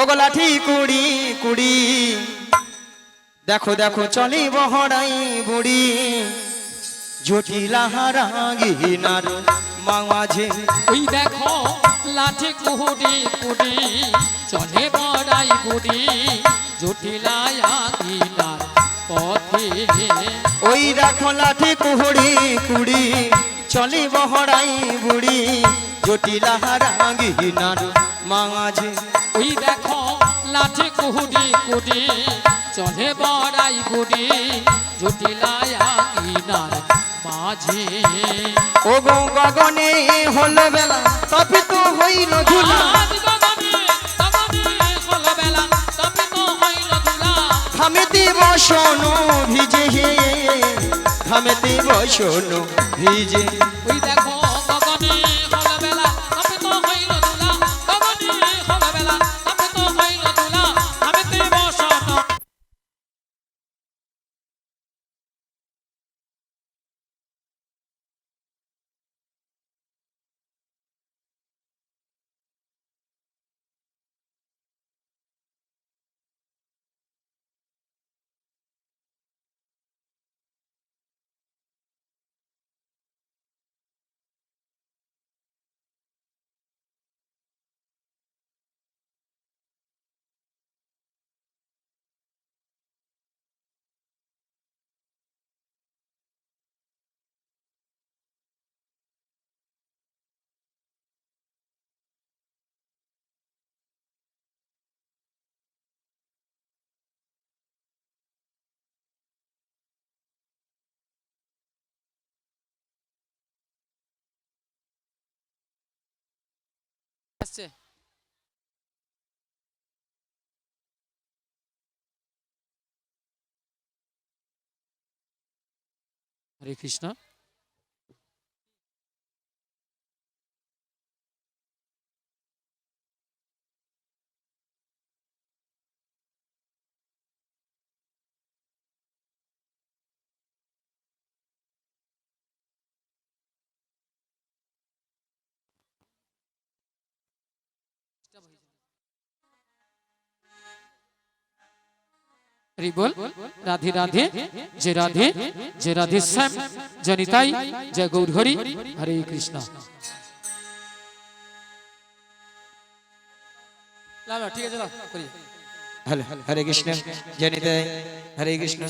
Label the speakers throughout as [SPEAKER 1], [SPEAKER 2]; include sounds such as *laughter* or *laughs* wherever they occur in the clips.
[SPEAKER 1] ওগো লাঠি কুড়ি কুড়ি। দেখো দেখো চলি বহরাই বুড়ি। জটিলা হারাগিনার মাঝে
[SPEAKER 2] ওই দেখো লাঠি কুহুডি কুডি চলে বড়াই বুড়ি। জটিলায়া গিলার পথে।
[SPEAKER 1] ওই দেখো লাঠি কুহুড়ি কুড়ি চলি বহরাই বুড়ি। জটিলা হারাগিনার মাঝে
[SPEAKER 2] ওই দেখো লাঠি কুহুডি কুডি চলে বড়াই বুড়ি জটিলায়া গিলার মাঝে। আজ গগনে গগনে হলো বেলা তপিত হইল ধুলা।
[SPEAKER 1] থামেতে বসনো ভিজে হে থামেতে বসনো ভিজে।
[SPEAKER 2] ওই দেখো হরে কৃষ্ণ। বল রাধে রাধে যে রাধে যে রাধে শ্যাম জনিতাই জয় গৌর হরি কৃষ্ণ। লালা, ঠিক আছে
[SPEAKER 1] হরে কৃষ্ণ জনিতে হরে কৃষ্ণ।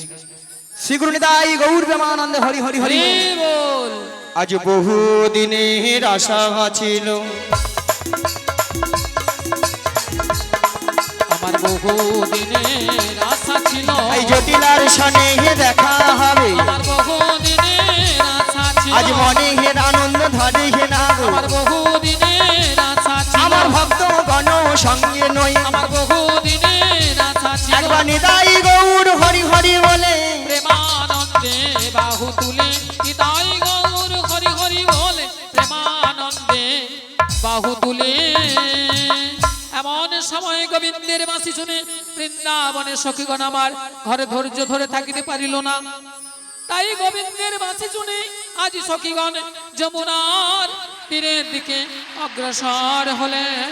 [SPEAKER 1] শ্রী গুরু নিতাই গৌর প্রেমানন্দ হরি হরি হরি।
[SPEAKER 2] হরি বল
[SPEAKER 1] আজ বহু দিনের আশা ছিল।
[SPEAKER 2] আমার বহু দিনের আশা ছিল।
[SPEAKER 1] এই জটিলার সনে দেখা হবে।
[SPEAKER 2] আমার বহু দিনের আশা ছিল।
[SPEAKER 1] আজ মনে হের আনন্দ ধরে হে না
[SPEAKER 2] আমার বহু দিনের আশা ছিল।
[SPEAKER 1] আমার ভক্ত গণ সঙ্গে নই
[SPEAKER 2] আমার বহু দিনের আশা ছিল।
[SPEAKER 1] একবার নিতাই গৌর হরি হরি বলে।
[SPEAKER 2] প্রেমানন্দে বাহু তুলে। নিতাই গৌর হরি হরি বলে। প্রেমানন্দে বাহু তুলে। সময় গোবিন্দের মাসি শুনে বৃন্দাবনে সখীগণ আমার ঘরে ধৈর্য ধরে থাকিতে পারিল না। তাই গোবিন্দের মাসি শুনে আজ সখীগণ যমুনার তীরের দিকে অগ্রসর হলেন।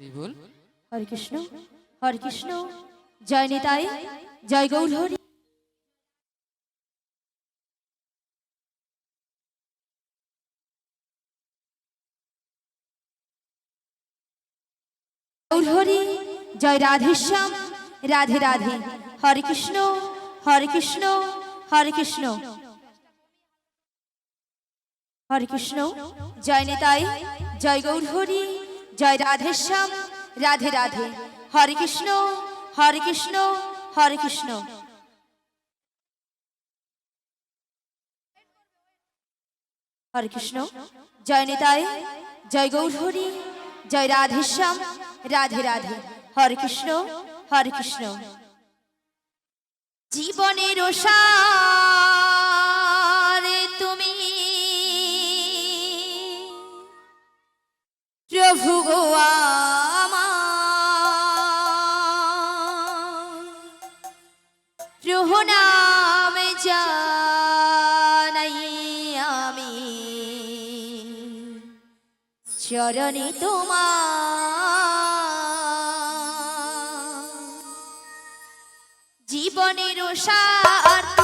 [SPEAKER 3] হরে কৃষ্ণ হরে কৃষ্ণ। জয় নিতাই, জয় গৌর হরি হরি জয় রাধেশ্যাম। রাধে রাধে। হরে কৃষ্ণ হরে কৃষ্ণ হরে কৃষ্ণ। হরে কৃষ্ণ, জয় নিতাই, জয় গৌর হরি জয় রাধেশ্যাম, রাধে রাধে। হরে কৃষ্ণ হরে কৃষ্ণ হরে কৃষ্ণ। হরে কৃষ্ণ। জয় নিতাই, জয় গৌরহরি, জয় রাধেশ্যাম, রাধে রাধে। হরে কৃষ্ণ হরে কৃষ্ণ। জীবনের সারে প্রভু গো আমার প্রভু নাম জানাই আমি। চরণে তোমার জীবনের সার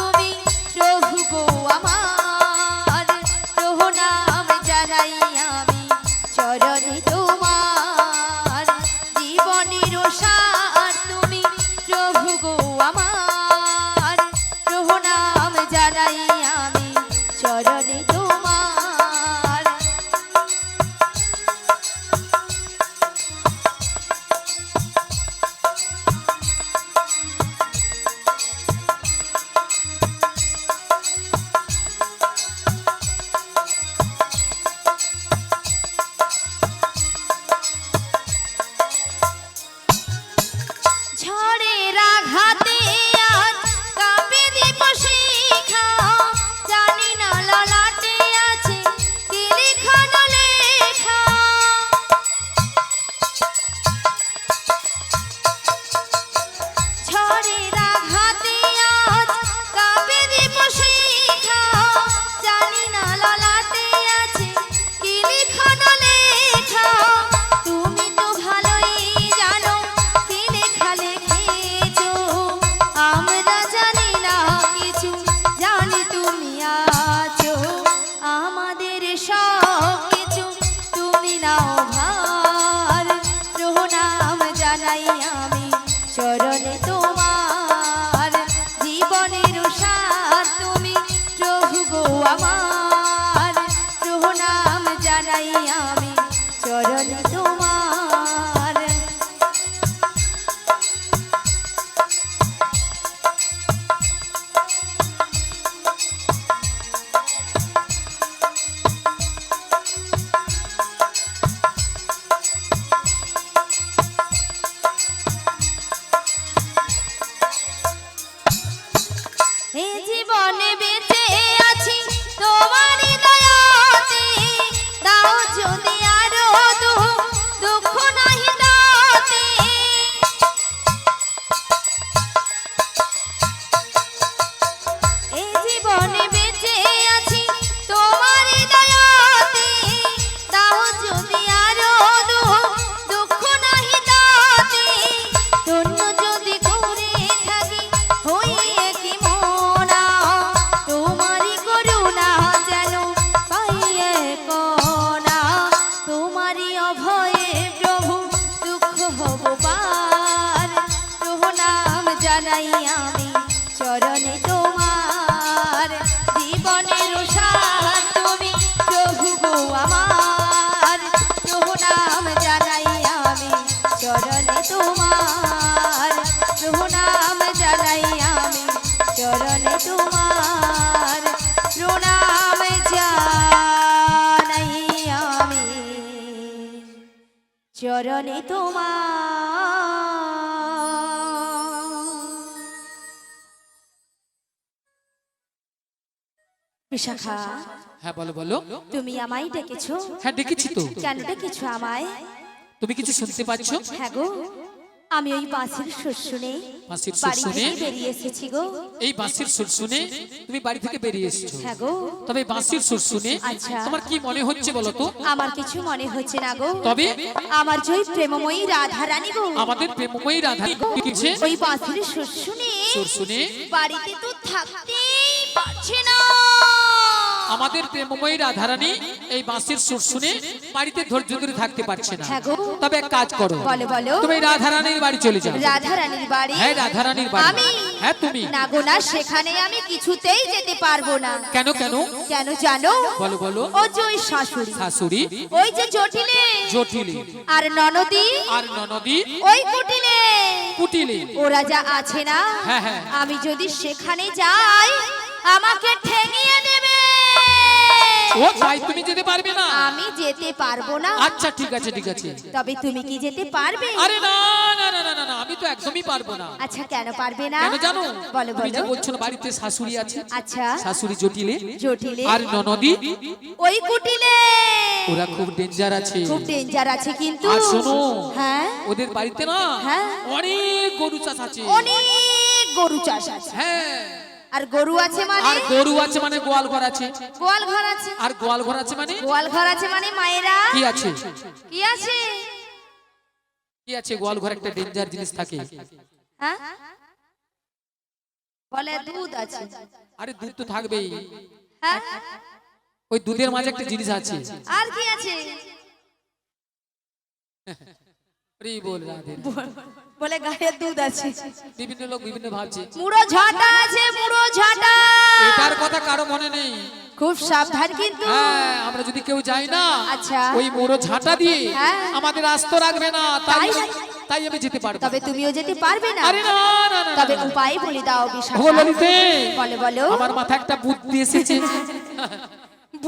[SPEAKER 3] চরণে তোমার। বিশাখা
[SPEAKER 2] হ্যাঁ বলো বলো।
[SPEAKER 3] তুমি আমায় ডেকেছো।
[SPEAKER 2] হ্যাঁ ডেকেছি তো।
[SPEAKER 3] কেন ডেকেছো আমায়।
[SPEAKER 2] তুমি কিছু শুনতে পাচ্ছ?
[SPEAKER 3] হ্যাঁ গো। আমি ওই বাঁশির সুর শুনে
[SPEAKER 2] বাঁশির সুর
[SPEAKER 3] বাড়ি
[SPEAKER 2] শুনে?
[SPEAKER 3] বেরিয়ে এসেছি গো।
[SPEAKER 2] এই বাঁশির সুর শুনে তুমি বাড়ি থেকে বেরিয়ে এসেছ।
[SPEAKER 3] হ্যাঁ গো।
[SPEAKER 2] তবে বাঁশির সুর শুনে
[SPEAKER 3] আচ্ছা।
[SPEAKER 2] তোমার কি মনে হচ্ছে বলো তো?
[SPEAKER 3] আমার কিছু মনে হচ্ছে না গো।
[SPEAKER 2] তবে
[SPEAKER 3] আমার জয় প্রেমময়ী রাধা রানী গো।
[SPEAKER 2] আমাদের প্রেমময়ী রাধা কিছু
[SPEAKER 3] ওই বাঁশির সুর শুনে
[SPEAKER 2] সুর শুনে
[SPEAKER 3] বাড়িতে তো থাকতেই পারছে না।
[SPEAKER 2] আমাদের প্রেমময়ী রাধারানী এই বাঁশির সুর শুনে বাড়িতে ধৈর্য ধরে থাকতে পারছে না।
[SPEAKER 3] হ্যাঁ
[SPEAKER 2] তবে এক কাজ করো।
[SPEAKER 3] বলো বলো।
[SPEAKER 2] তুমি রাধারানীর বাড়ি চলে যাও।
[SPEAKER 3] রাধা রানীর বাড়ি?
[SPEAKER 2] হ্যাঁ রাধারানীর বাড়ি।
[SPEAKER 3] আমি?
[SPEAKER 2] হ্যাঁ তুমি?
[SPEAKER 3] না গো না সেখানে আমি কিছুতেই যেতে পারব না।
[SPEAKER 2] কেন কেন?
[SPEAKER 3] কেন জানো?
[SPEAKER 2] বলো বলো।
[SPEAKER 3] ও যে ওই শাশুড়ি।
[SPEAKER 2] শাশুড়ি?
[SPEAKER 3] ওই যে জটিলে।
[SPEAKER 2] জটিলি।
[SPEAKER 3] আর ননদি?
[SPEAKER 2] আর ননদি?
[SPEAKER 3] ওই কুটিলে।
[SPEAKER 2] কুটিলি।
[SPEAKER 3] ওরা যা আছে না
[SPEAKER 2] হ্যাঁ, হ্যাঁ।
[SPEAKER 3] আমি যদি সেখানে যাই আমাকে ঠেঙিয়ে দেবে।
[SPEAKER 2] ও তাই তুমি যেতে পারবে না।
[SPEAKER 3] আমি যেতে পারব না।
[SPEAKER 2] আচ্ছা ঠিক আছে ঠিক আছে।
[SPEAKER 3] তবে তুমি কি যেতে পারবে?
[SPEAKER 2] আরে না না না না না, আমি তো একদমই পারব না।
[SPEAKER 3] আচ্ছা কেন পারবে না?
[SPEAKER 2] কেন জানো?
[SPEAKER 3] বলো
[SPEAKER 2] তুমি যে বলছো না বাড়িতে শাশুড়ি আছে।
[SPEAKER 3] আচ্ছা।
[SPEAKER 2] শাশুড়ি জটিলে।
[SPEAKER 3] জটিলে।
[SPEAKER 2] আর ননদি?
[SPEAKER 3] ওই কুটিলে।
[SPEAKER 2] ওরা খুব ডেঞ্জার আছে।
[SPEAKER 3] খুব ডেঞ্জার আছে কিন্তু।
[SPEAKER 2] আর শোনো
[SPEAKER 3] হ্যাঁ?
[SPEAKER 2] ওদের বাড়িতে না
[SPEAKER 3] হ্যাঁ।
[SPEAKER 2] অনেক গরু চাষ আছে।
[SPEAKER 3] অনেক গরু চাষ আছে।
[SPEAKER 2] হ্যাঁ।
[SPEAKER 3] আর গরু আছে মানে
[SPEAKER 2] আর গরু আছে মানে গোয়াল ঘর আছে
[SPEAKER 3] গোয়াল ঘর আছে
[SPEAKER 2] আর গোয়াল ঘর আছে মানে
[SPEAKER 3] গোয়াল ঘর আছে মানে মায়েরা
[SPEAKER 2] কি আছে
[SPEAKER 3] কি আছে
[SPEAKER 2] কি আছে গোয়াল ঘর একটা ডেঞ্জার জিনিস থাকে
[SPEAKER 3] হ্যাঁ বলে দুধ আছে
[SPEAKER 2] আরে দুধ তো থাকবেই
[SPEAKER 3] হ্যাঁ
[SPEAKER 2] ওই দুধের মাঝে একটা জিনিস আছে
[SPEAKER 3] আর কি আছে
[SPEAKER 2] বল রাধে
[SPEAKER 3] বলে গায়ের দুধ আছে।
[SPEAKER 2] বিভিন্ন লোক বিভিন্ন ভাবছে।
[SPEAKER 3] মুড়ো ঝাঁটা আছে মুড়ো ঝাঁটা।
[SPEAKER 2] এটার কথা কারও মনে নেই।
[SPEAKER 3] খুব সাবধান কিন্তু।
[SPEAKER 2] হ্যাঁ আমরা যদি কেউ যাই না
[SPEAKER 3] আচ্ছা।
[SPEAKER 2] ওই মোড়ো ঝাঁটা দিয়ে
[SPEAKER 3] হ্যাঁ।
[SPEAKER 2] আমাদের আস্ত রাখবে না তাই
[SPEAKER 3] তাই
[SPEAKER 2] আমি যেতে পারব
[SPEAKER 3] তবে তুমিও যেতে পারবে না।
[SPEAKER 2] আরে না না না,
[SPEAKER 3] তবে। উপায় বলে দাও বিশাখা। বলো বলো।
[SPEAKER 2] আমার মাথায় একটা বুদ্ধি এসেছে।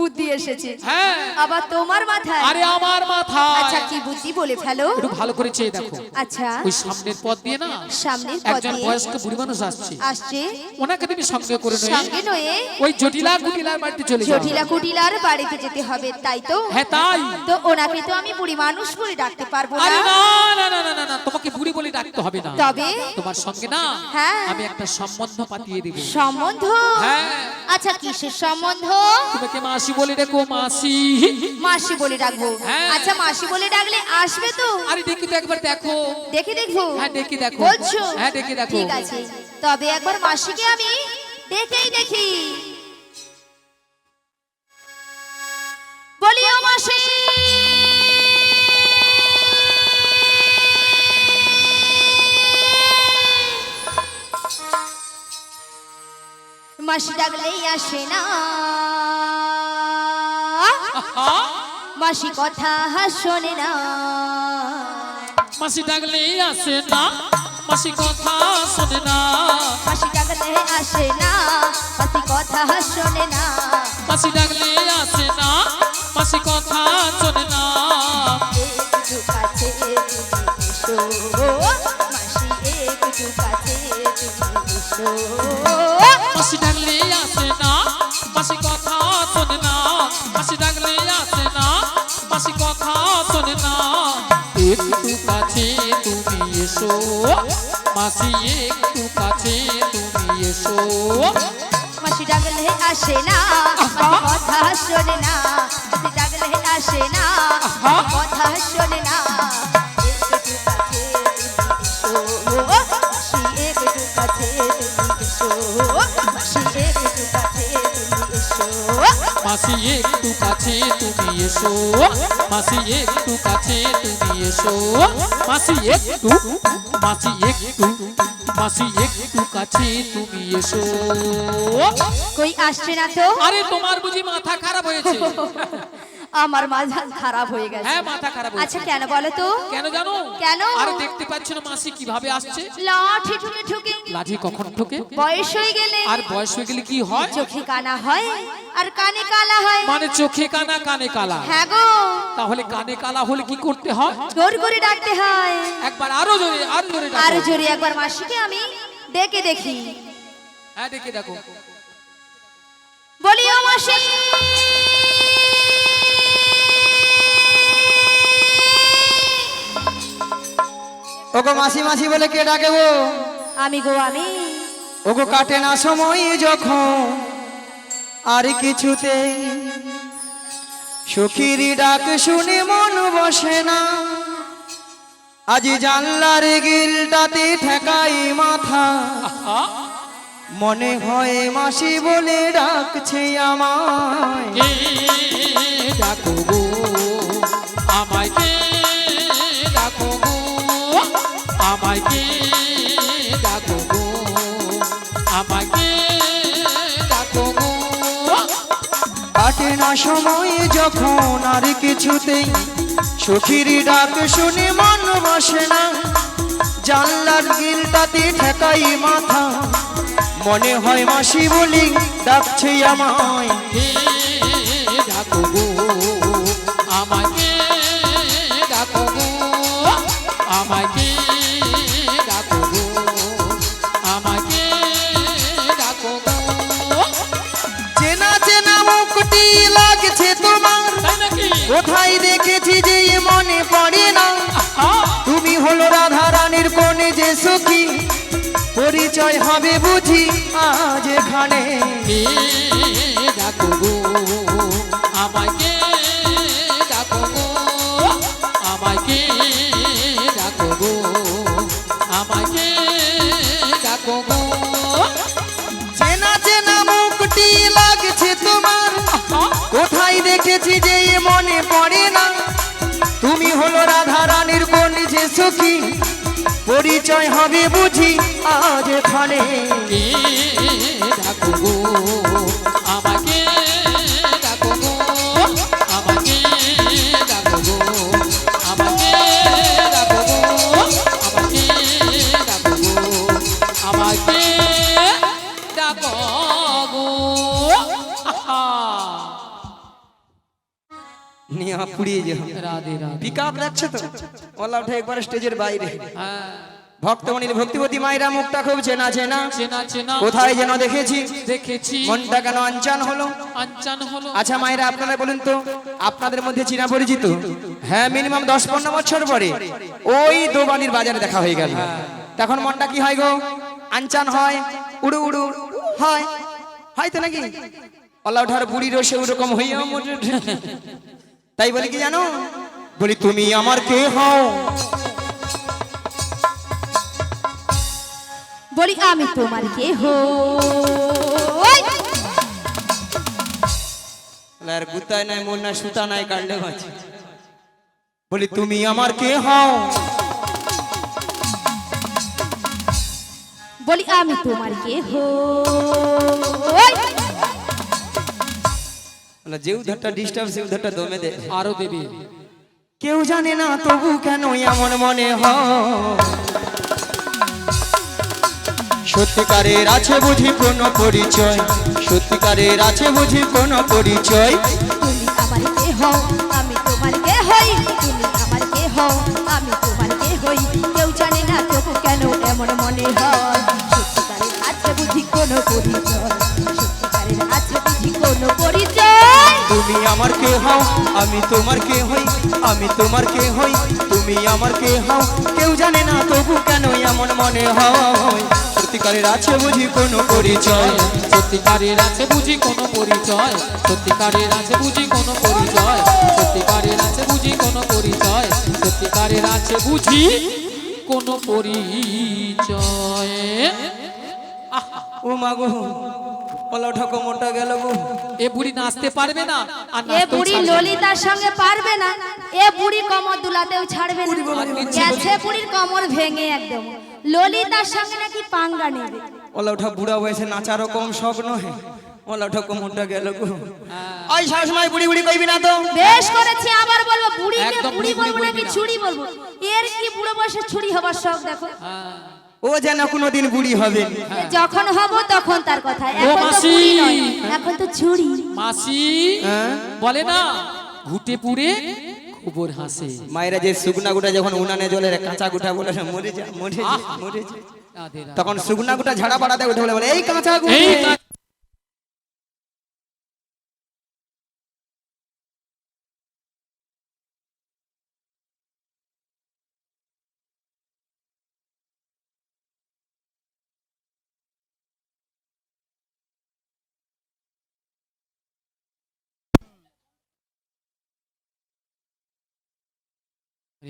[SPEAKER 3] বুদ্ধি এসেছে।
[SPEAKER 2] হ্যাঁ।
[SPEAKER 3] আবার তোমার মাথায়?
[SPEAKER 2] আরে আমার মাথায়।
[SPEAKER 3] আচ্ছা কি বুদ্ধি বলে ফেলো?
[SPEAKER 2] একটু ভালো করে চেয়ে দেখো।
[SPEAKER 3] আচ্ছা।
[SPEAKER 2] ওই সামনের পথ দিয়ে না
[SPEAKER 3] সামনের পথ
[SPEAKER 2] একজন বয়স্ক বুড়ি মানুষ আসছে।
[SPEAKER 3] আসছে।
[SPEAKER 2] ওনাকে তুমি সঙ্গে করে নয়।
[SPEAKER 3] সঙ্গে নয়ে।
[SPEAKER 2] ওই জটিলা কুটিলার বাড়িতে চলে যাও।
[SPEAKER 3] জটিলা কুটিলার বাড়িতে যেতে হবে তাই তো?
[SPEAKER 2] হ্যাঁ তাই।
[SPEAKER 3] তো ওনাকে তো আমি বুড়ি মানুষ বলে ডাকতে পারব
[SPEAKER 2] আরে
[SPEAKER 3] না
[SPEAKER 2] না না না না না না তোমাকে বুড়ি বলে ডাকতে হবে না।
[SPEAKER 3] তবে?
[SPEAKER 2] তোমার সঙ্গে না
[SPEAKER 3] হ্যাঁ।
[SPEAKER 2] আমি একটা সম্বন্ধ পাতিয়ে দেব।
[SPEAKER 3] সম্বন্ধ?
[SPEAKER 2] হ্যাঁ।
[SPEAKER 3] আচ্ছা কিসের সম্বন্ধ?
[SPEAKER 2] তোমাকে মাসি বলে ডেকো মাসি।
[SPEAKER 3] মাসি বলে ডাকবো।
[SPEAKER 2] হ্যাঁ।
[SPEAKER 3] আচ্ছা মাসি বলে ডাকলে আসবে তো?
[SPEAKER 2] আরে দেখি তো একবার দেখো।
[SPEAKER 3] দেখে দেখব?
[SPEAKER 2] হ্যাঁ দেখি দেখো।
[SPEAKER 3] বলছো?
[SPEAKER 2] হ্যাঁ দেখি দেখো।
[SPEAKER 3] ঠিক আছে। তবে একবার মাসিকে আমি দেখেই দেখি। বলিও মাসি। মাসি ডাকলেই আসে না। মাসি কথা শোনে না।
[SPEAKER 2] মাসি ডাকলে আসে না। মাসি কথা শোনে না।
[SPEAKER 3] মাসি ডাকলে আসে না। মাসি কথা শোনে না।
[SPEAKER 2] মাসি ডাকলে আসে না। মাসি কথা শোনে না।
[SPEAKER 3] একটু কাছে তুমি এসো। মাসি একটু কাছে তুমি এসো।
[SPEAKER 2] মাসি ডাকলে এসো। মাসি একটু কাছে তুমি এসো।
[SPEAKER 3] মাসি ডাকলে আসে না কথা শোনে না। মাসি ডাকলে আসে না কথা শোনে না। মাসি একটু কাছে তুমি এসো। মাসি একটু কাছে তুমি এসো।
[SPEAKER 2] মাসি একটু মাসি একটু মাসি একটু কাছে তুমি এসো।
[SPEAKER 3] কই আসছে না তো?
[SPEAKER 2] আরে তোমার বুঝি মাথা খারাপ হয়েছে। *laughs*
[SPEAKER 3] আমার মাথা খারাপ হয়ে গেছে।
[SPEAKER 2] হ্যাঁ মাথা খারাপ
[SPEAKER 3] আচ্ছা কেন বলো তো?
[SPEAKER 2] কেন জানো?
[SPEAKER 3] কেন?
[SPEAKER 2] আরে দেখতে পাচ্ছ না মাসি কীভাবে আসছে?
[SPEAKER 3] লাঠি ঠুকে ঠুকে
[SPEAKER 2] লাঠি কখন ঠোকে?
[SPEAKER 3] বয়স হয়ে গেলে।
[SPEAKER 2] আর বয়স হয়ে গেলে কি হয়?
[SPEAKER 3] চোখে কানা হয় আর কানে কালা হয়।
[SPEAKER 2] মানে চোখে কানা কানে কালা।
[SPEAKER 3] হ্যাঁ গো।
[SPEAKER 2] তাহলে কানে কালা হলে কি করতে হয়?
[SPEAKER 3] জোর করে ডাকতে হয়।
[SPEAKER 2] একবার আরও জোরে আরও জোরে
[SPEAKER 3] আর
[SPEAKER 2] ডাকো
[SPEAKER 3] জোরে একবার মাসিকে আমি ডেকে দেখি।
[SPEAKER 2] হ্যাঁ দেখে দেখো।
[SPEAKER 3] বলি ও মাসি।
[SPEAKER 1] ওগো মাসি মাসি বলে কে ডাকে গো?
[SPEAKER 3] আমি গো আমি।
[SPEAKER 1] ওগো কাটে না সময় যখন আর কিছুতে। সখীর ডাক শুনে মন বসে না। আজ জানলার গিলটাতে ঠেকাই মাথা। মনে হয় মাসি বলে ডাকছে আমায়।
[SPEAKER 2] কে ডাকো গো? আমায় কে আমাকে
[SPEAKER 1] কাটে না সময় যখন আর কিছুতেই, সখীর ডাক শুনে মন বসে না। জানলার গিলটাতে ঠেকাই মাথা, মনে হয় মাসি বলি ডাকছে আমায়।
[SPEAKER 2] ডাকো আমাকে
[SPEAKER 1] কোথায় দেখেছি যে মনে পড়ে না? তুমি হলো রাধা রানীর কোণে যে সখী পরিচয় হবে বুঝি আজ এখানে।
[SPEAKER 2] আমাকে আমাকে আমাকে
[SPEAKER 1] চেনা চেনা মুখটি লাগছে তোমার হলো রাধা রানীর কোন যে সুখী? পরিচয় হবে বুঝি আজ এখানে। নিয়ে পুড়িয়ে যে আপ যাচ্ছে তো ওলা উঠে একবার স্টেজের বাইরে
[SPEAKER 2] হ্যাঁ
[SPEAKER 1] ভক্তমণির ভক্তিবতী মায়েরা মুখটা খুব
[SPEAKER 2] চেনা চেনা
[SPEAKER 1] কোথায় যেন দেখেছি
[SPEAKER 2] দেখেছি
[SPEAKER 1] মনটা কেন আনচান হলো
[SPEAKER 2] আনচান হলো
[SPEAKER 1] আচ্ছা মায়েরা আপনারা বলুন তো আপনাদের মধ্যে চীনা পরিচিত হ্যাঁ মিনিমাম দশ পনেরো বছর পরে ওই দোবানির বাজারে দেখা হয়ে গেল তখন মনটা কি হয় গো আনচান হয় উড়ু উড়ু হয় হয় তো নাকি অলা ওঠার বুড়ি রসে ওরকম হইয়া তাই বলি কি জানো? বলি তুমি আমার কে হও?
[SPEAKER 3] বলি আমি তোমার কে হো
[SPEAKER 1] আর গুতায় নাই মোর না সুতা নাই কাটলে বাঁচি। বলি তুমি আমার কে হও?
[SPEAKER 3] বলি আমি তোমার কে হো
[SPEAKER 1] বলে, যে উধারটা ডিস্টার্ব সে উধারটা দমে দে।
[SPEAKER 2] আরও দেবে।
[SPEAKER 1] কেউ জানে না তবু কেন এমন মনে হয়। সত্যিকারের আছে বুঝি কোনো পরিচয়। সত্যিকারের আছে বুঝি কোনো পরিচয়।
[SPEAKER 3] তুমি আমার কে হও আমি তোমার কে হই তুমি আমার কে হও আমি তোমার কে হই কেউ জানে না তবু কেন এমন মনে হয়।
[SPEAKER 1] তুমি আমার কে হও আমি তোমার কে হই আমি তোমার কে হই তুমি আমার কে হও কেউ জানে না তবু কেন এমন মনে হয়। সত্যিকারের আছে বুঝি কোনো পরিচয়?
[SPEAKER 2] সত্যিকারের আছে বুঝি কোনো পরিচয়? সত্যিকারের আছে বুঝি কোনো পরিচয়? সত্যিকারের আছে বুঝি কোনো পরিচয়? সত্যিকারের আছে বুঝি কোনো পরিচয়!
[SPEAKER 1] ও মাগো ওলা ঠকো গেল গো।
[SPEAKER 2] এ বুড়ি নাচতে পারবে না? আর
[SPEAKER 3] এ বুড়ি ললিতার সঙ্গে পারবে না। এ বুড়ি কমর দুলাতেও ছাড়বে না। গেছে বুড়ির কমর ভেঙে একদম। ললিতার সঙ্গে নাকি পাঙ্গা নেবে।
[SPEAKER 1] ওলা উঠা বুড়া বয়সে নাচারও কম শখ নহে। গেল গো। ওই শাসময় বুড়ি বুড়ি কইবি না তো?
[SPEAKER 3] বেশ করেছি আবার বলব বুড়িকে বুড়ি
[SPEAKER 2] বুড়ি
[SPEAKER 3] বলব
[SPEAKER 2] বুড়ি
[SPEAKER 3] নাকি ছুরি বলব? এর কি বুড়ো বয়সে ছুরি হবার শখ দেখো?
[SPEAKER 2] হ্যাঁ।
[SPEAKER 1] ও যেন কোনোদিন বুড়ি হবে।
[SPEAKER 3] এ যখন হব তখন তার কথা।
[SPEAKER 2] ও
[SPEAKER 3] এখন তো
[SPEAKER 2] মাসি।
[SPEAKER 3] বুড়ি নয় এখন তো ছুরি।
[SPEAKER 2] মাসি
[SPEAKER 1] হ্যাঁ?
[SPEAKER 2] বলে না ঘুটে পুড়ে খবর হাসে।
[SPEAKER 1] মায়েরা যে শুকনা গুটা যখন উনানে জলের কাঁচা গুটা বলে মরে যা মরে যা মরে যা। তখন শুকনা গুটা ঝাড়া পাড়াতে উঠে বলে বলে, এই কাঁচা গুটে।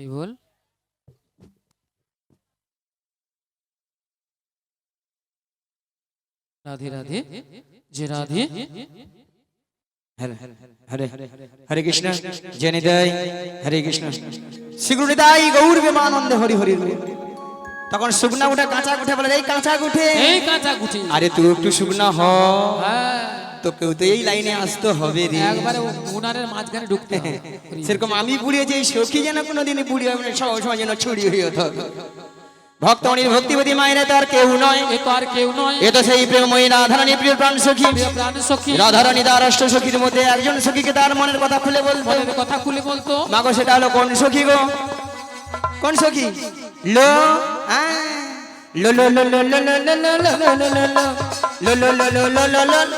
[SPEAKER 2] বল। রাধে রাধে যে রাধে।
[SPEAKER 1] হরে কৃষ্ণ জয় নিতাই হরে কৃষ্ণ। শ্রী গুরু নিতাই। গৌর বিমানন্দে হরি হরি। তখন শুকনা উঠে কাঁচা উঠে বলে এই কাঁচা উঠে
[SPEAKER 2] এই কাঁচা গুটি
[SPEAKER 1] আরে তুই একটু শুকনা হ।
[SPEAKER 2] হ্যাঁ।
[SPEAKER 1] তোকেও তো এই লাইনে আসতে হবে রে
[SPEAKER 2] একবারে উনারের মাঝখানে ঢুকতে
[SPEAKER 1] সেরকম আমি বুড়িয়ে যে সখী যেন কোনোদিন বুড়ি হবে না সব সময় যেন ছুড়ি হয়ে থাকে ভক্তমণির ভক্তিবতী মায়েরা তার কেউ নয়
[SPEAKER 2] এ তো আর কেউ নয়
[SPEAKER 1] এ তো সেই প্রেমময়ী রাধারানী প্রিয় প্রাণ সখী
[SPEAKER 2] প্রাণ সখী
[SPEAKER 1] রাধারানী তার অষ্ট সখীর মধ্যে একজন সখীকে তার মনের কথা খুলে বলতো
[SPEAKER 2] মনের কথা খুলে বলতো
[SPEAKER 1] মাগো সেটা হলো কোন সখী গো কোন সখী লো আ, লো লো লো লো লো লো লো লো লো লো লো লো লো লো লো লো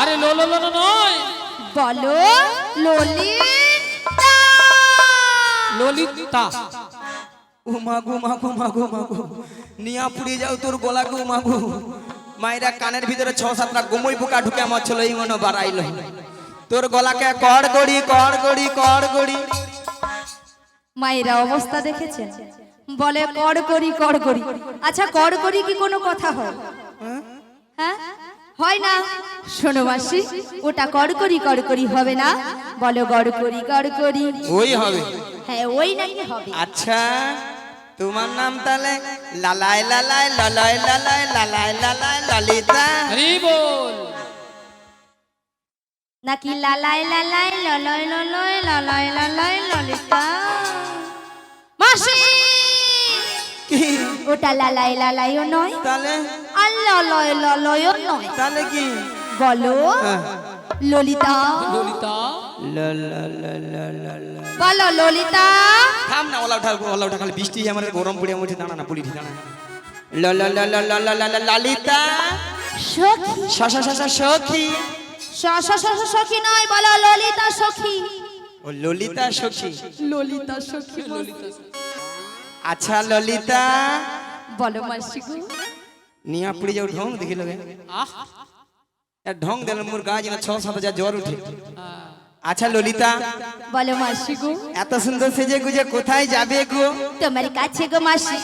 [SPEAKER 1] আরে
[SPEAKER 3] লো লো লো
[SPEAKER 2] নয়।
[SPEAKER 3] বলো ললিতা।
[SPEAKER 2] ললিতা।
[SPEAKER 1] ও মাগো মাগো মাগো মাগো নিয়া পুড়িয়ে যাও তোর গলা গো মাগো মায়েরা কানের ভিতরে ছ সাতটা গোমই পোকা ঢুকে আমার ছিল এই মনে বাড়াইল। তোর গলাকে কর গড়ি কর গড়ি কর গড়ি।
[SPEAKER 3] মায়েরা অবস্থা দেখেছেন? বলে কর করি কর করি আচ্ছা কর করি কি কোনো কথা হয়? হ্যাঁ? হয় না? শোনো মাসি ওটা কর করি কর করি হবে না। বলো গড় করি গড় করি
[SPEAKER 1] ওই হবে।
[SPEAKER 3] হ্যাঁ ওই নাকি হবে।
[SPEAKER 1] আচ্ছা তোমার নাম তাহলে লালাই লালাই লালাই লালাই লালাই লালাই ললিতা।
[SPEAKER 2] হরি বল।
[SPEAKER 3] নাকি লালাই লালাই ললয় ললয় ললয় ললয় ললিতা? মাসি! ওটা লালাই লালাইও নয়
[SPEAKER 1] তাহলে
[SPEAKER 3] আল্লাহ লয় লয়ও নয়
[SPEAKER 1] তাহলে কি
[SPEAKER 3] বলো ললিতা
[SPEAKER 2] ললিতা
[SPEAKER 3] বলো ললিতা
[SPEAKER 1] থাম না ওলা উঠা ওলা উঠা খালি বৃষ্টি আমার গরম পড়ে আমার দাঁড়া না পুলি দাঁড়া ললিতা
[SPEAKER 3] সখী
[SPEAKER 1] শশা শশা সখী
[SPEAKER 3] শশা শশা সখী নয় বলো ললিতা সখী
[SPEAKER 1] ও ললিতা সখী
[SPEAKER 3] ললিতা সখী
[SPEAKER 2] ললিতা
[SPEAKER 1] আচ্ছা ললিতা।
[SPEAKER 3] বলো মাসি গো
[SPEAKER 1] নিয়া পুড়ে যাও ঢং দেখি লগে।
[SPEAKER 2] আহ।
[SPEAKER 1] ঢং দিল মোর গা যেন ছ সাত হাজার জ্বর উঠে। আচ্ছা ললিতা।
[SPEAKER 3] বলো মাসি গো
[SPEAKER 1] এত সুন্দর সেজে গুজে কোথায় যাবে গো?
[SPEAKER 3] তোমার কাছে গো মাসি।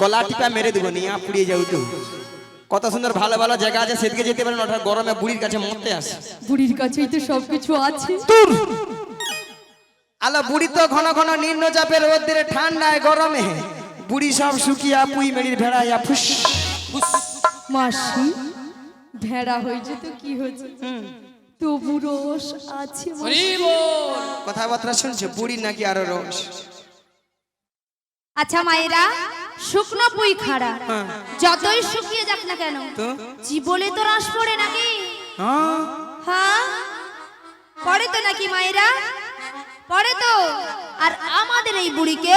[SPEAKER 1] গলা টিপা মেরে দেবো নিয়া পুড়িয়ে যাও তো। কত সুন্দর ভালো ভালো জায়গা আছে সেদিকে যেতে পারেন ওটা গরমে বুড়ির কাছে মরতে আসে।
[SPEAKER 3] বুড়ির কাছেই তো সবকিছু আছে।
[SPEAKER 1] আলো বুড়ি তো ঘন ঘন নিম্ন চাপের রোদ্রে ঠান্ডায় গরমে। বুড়ি সব শুকিয়া পুই মেরির ভেড়াইয়া ফুস।
[SPEAKER 3] মাসি ভেড়া হয়েছে তো কি হয়েছে? তবু রস আছে
[SPEAKER 1] কথাবার্তা শুনছো? বুড়ি নাকি আরও রস
[SPEAKER 3] আচ্ছা মায়েরা শুকনো পুই খাড়া। যতই শুকিয়ে যাক না কেন
[SPEAKER 1] তো?
[SPEAKER 3] জীবনে তো রস পড়ে নাকি?
[SPEAKER 1] হ্যাঁ।
[SPEAKER 3] হ্যাঁ? পড়ে তো নাকি মায়েরা? পড়ে তো আর আমাদের এই বুড়িকে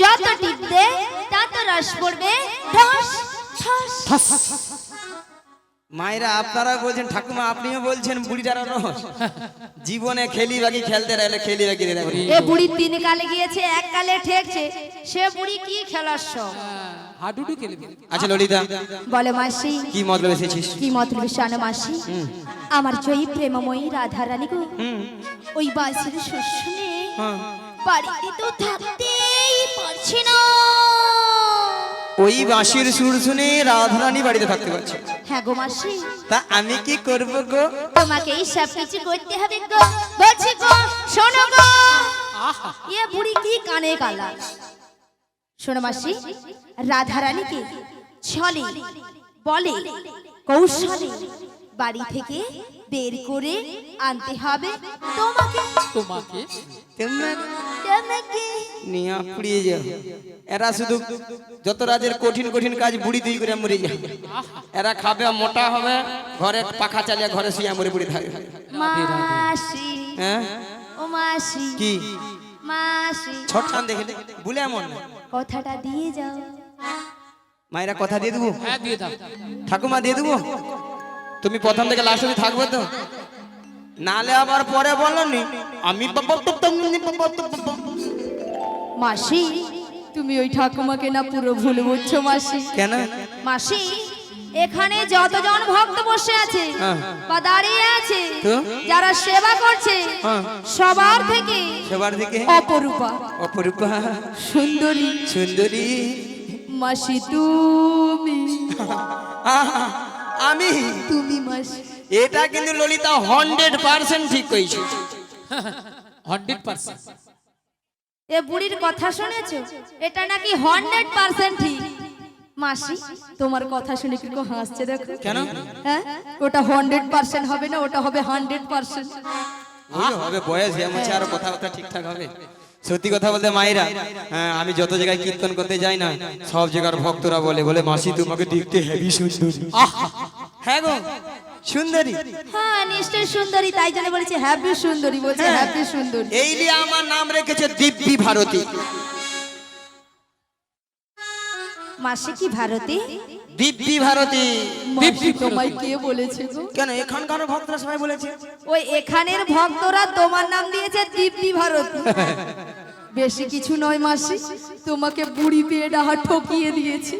[SPEAKER 3] যত টিপবে তত রস পড়বে। ঠস
[SPEAKER 1] মায়েরা আপনারা বলছেন ঠাকুমা আপনিও বলছেন বুড়িটার রস জীবনে খেলি বাকি খেলতে রাখলে খেলি বাকি রে
[SPEAKER 3] এ বুড়ি তিন কালে গিয়েছে এক কালে ঠেকছে। সে বুড়ি কি খেলার সব
[SPEAKER 2] হাডুডু খেলবে
[SPEAKER 1] আচ্ছা ললিতা।
[SPEAKER 3] বলে মাসি।
[SPEAKER 1] কি মতলব এসেছিস
[SPEAKER 3] কি মতলব শানো মাসি? আমার জয়ী প্রেমময়ী রাধা রানী গো ওই বাসির শুনে
[SPEAKER 1] হ্যাঁ।
[SPEAKER 3] বাড়িতে তো থাকতেই পারছি না।
[SPEAKER 1] ওই বাঁশির সুর শুনে রাধারানী বাড়িতে থাকতে পারছে।
[SPEAKER 3] হ্যাঁ গো মাসি।
[SPEAKER 1] তা আমি কি করব গো?
[SPEAKER 3] তোমাকে এই সব কিছু করতে হবে গো। বলছি গো শোনো গো।
[SPEAKER 2] আহা।
[SPEAKER 3] এ বুড়ি কি কানে কালা শোনো মাসি রাধা রানীকে ছলে বলে কৌশলে বাড়ি থেকে বের করে আনতে হবে তোমাকে।
[SPEAKER 2] তোমাকে?
[SPEAKER 1] নিয়া পুড়িয়ে যাও এরা শুধু যত রাজের কঠিন কঠিন কাজ বুড়ি দুই করে মরে যায়। এরা খাবে মোটা হবে ঘরে পাখা চালিয়ে ঘরে শুয়ে মরে পড়ে থাকে।
[SPEAKER 3] মাসি
[SPEAKER 1] হ্যাঁ?
[SPEAKER 3] ও মাসি
[SPEAKER 1] কি?
[SPEAKER 3] মাসি।
[SPEAKER 1] ছট দেখে বলে এমন। না।
[SPEAKER 3] কথাটা দিয়ে যাও
[SPEAKER 1] মায়েরা কথা দিয়ে দেবো
[SPEAKER 2] হ্যাঁ দিয়ে দাও
[SPEAKER 1] ঠাকুমা দিয়ে দেবো তুমি প্রথম থেকে লাস্ট অবধি থাকবে তো নালে আবার পরে বলো নি আমি তো তেমনি বাবা তো বাবা।
[SPEAKER 3] মাসি তুমি ওই ঠাকুমাকে না পুরো ভুল বুঝছ মাসি
[SPEAKER 1] কেন
[SPEAKER 3] মাসি এখানে যতজন ভক্ত বসে আছে
[SPEAKER 1] হ্যাঁ।
[SPEAKER 3] বা দাঁড়িয়ে আছে যারা সেবা করছে
[SPEAKER 1] হ্যাঁ।
[SPEAKER 3] সবার থেকে
[SPEAKER 1] সবার দিকে
[SPEAKER 3] অপরূপা।
[SPEAKER 1] অপরূপা।
[SPEAKER 3] সুন্দরী।
[SPEAKER 1] সুন্দরী।
[SPEAKER 3] মাসি তুমি।
[SPEAKER 1] আমি।
[SPEAKER 3] তুমি মাসি।
[SPEAKER 1] এটা কিন্তু ললিতা হান্ড্রেড পার্সেন্ট ঠিক কইছে।
[SPEAKER 2] Hundred percent.
[SPEAKER 3] এ বুড়ির কথা শুনেছো? এটা নাকি হান্ড্রেড পার্সেন্ট ঠিক? মাসি তোমার কথা শুনে কি কেউ হাসছে দেখো?
[SPEAKER 1] কেন?
[SPEAKER 3] হ্যাঁ? ওটা হান্ড্রেড পার্সেন্ট হবে না ওটা হবে হান্ড্রেড পার্সেন্ট
[SPEAKER 1] হবে বয়স আছে আরও কথাবার্তা ঠিকঠাক হবে। সত্যি কথা বলতে মায়েরা হ্যাঁ, আমি যত জায়গায় কীর্তন করতে যাই না সব জায়গার ভক্তরা বলে বলে মাসি তোমাকে দেখতে হেভি সুন্দরী। হ্যাঁ গো সুন্দরী।
[SPEAKER 3] হ্যাঁ নিশ্চয় সুন্দরী তাই জন্য বলেছে হ্যাপি সুন্দরী বলছে
[SPEAKER 1] হ্যাঁ।
[SPEAKER 3] হ্যাপি সুন্দরী।
[SPEAKER 1] এই নিয়ে আমার নাম রেখেছে দিব্যি ভারতী।
[SPEAKER 3] মাসি কি ভারতী?
[SPEAKER 1] দিব্যি ভারতী।
[SPEAKER 3] মাসি তোমায় কে বলেছে গো?
[SPEAKER 1] কেন এখানকার ভক্তরা সবাই বলেছে?
[SPEAKER 3] ওই এখানের ভক্তরা তোমার নাম দিয়েছে দীপ্তি ভারতী। বেশি কিছু নয় মাসি তোমাকে বুড়ি পেয়ে ডাহা ঠকিয়ে দিয়েছে।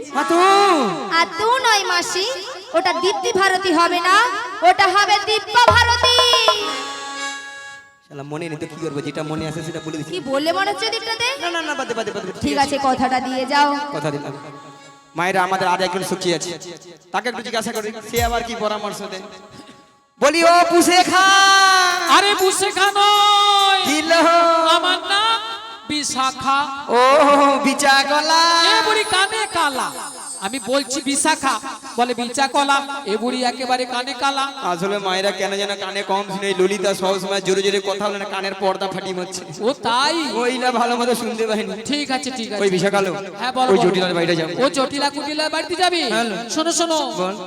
[SPEAKER 1] হ্যাঁ তো?
[SPEAKER 3] নয় মাসি ওটা দীপ্তি ভারতী হবে না ওটা হবে দিব্যা ভারতী।
[SPEAKER 1] শালা মনে নেই তো কি করব যেটা মনে আছে সেটা বলে দিচ্ছি।
[SPEAKER 3] কি বললে মনে হচ্ছে দীপটাতে
[SPEAKER 1] না না না বাদে বাদে বাদে
[SPEAKER 3] ঠিক আছে কথাটা দিয়ে যাও।
[SPEAKER 1] কথা দিলাম। মায়েরা আমাদের আর একজন সুখী আছে তাকে একটু জিজ্ঞাসা করি সে আবার কি পরামর্শ দেয়? বলি ও পুষে খা
[SPEAKER 2] আরে বুসে খানয়
[SPEAKER 1] দিল।
[SPEAKER 2] আমার নাম বিশাখা।
[SPEAKER 1] ও বিচা গলা।
[SPEAKER 2] এ বুড়ি কানে কালা। আমি বলছি বিশাখা বলে বিচা কলা এ বুড়ি একেবারে কানে কালা।
[SPEAKER 1] আসলে মায়েরা কেন যেন কানে কম শুনে ললিতা সব সময় জোরে জোরে কথা বলে না কানের পর্দা ফাটি মারছে।
[SPEAKER 2] ও তাই?
[SPEAKER 1] ওই না ভালো মতো শুনতে পাইনি।
[SPEAKER 2] ঠিক আছে ঠিক আছে।
[SPEAKER 1] ওই বিশাখালো
[SPEAKER 2] হ্যাঁ বলো
[SPEAKER 1] ওই জটিলার বাড়িটা যাব
[SPEAKER 2] ও জটিলা কুটিলার বাড়িতে যাবি? শোনো শোনো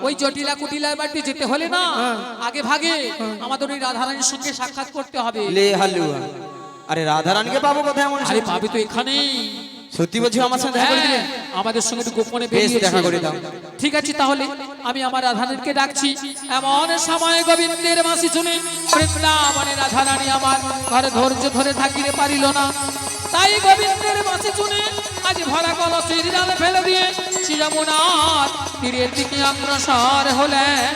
[SPEAKER 2] ওই জটিলা কুটিলার বাড়িতে যেতে হলে না আগে ভাগে আমাদের ওই রাধারানীর সঙ্গে সাক্ষাৎ করতে হবে।
[SPEAKER 1] লে হালুয়া। আরে রাধারানীকে পাবো কোথায় এমন
[SPEAKER 2] আরে পাবি তো এখানেই।
[SPEAKER 1] সত্যি বলছো আমার সাথে দেখা করে
[SPEAKER 2] হ্যাঁ, আমাদের সঙ্গে গোপনে
[SPEAKER 1] বেশ, দেখা করে দাও।
[SPEAKER 2] ঠিক আছে তাহলে আমি আমার রাধারানীকে ডাকছি। এমন সময় গোবিন্দের মাসি শুনে বৃন্দাবনে রাধারানী আমার ঘরে ধৈর্য ধরে থাকিতে পারিল না। তাই গোবিন্দের মাসি শুনে আজ ভরা কলসির জালে ফেলে দিয়ে শ্রীরামনাথ তীরের দিকে অগ্রসর হলেন।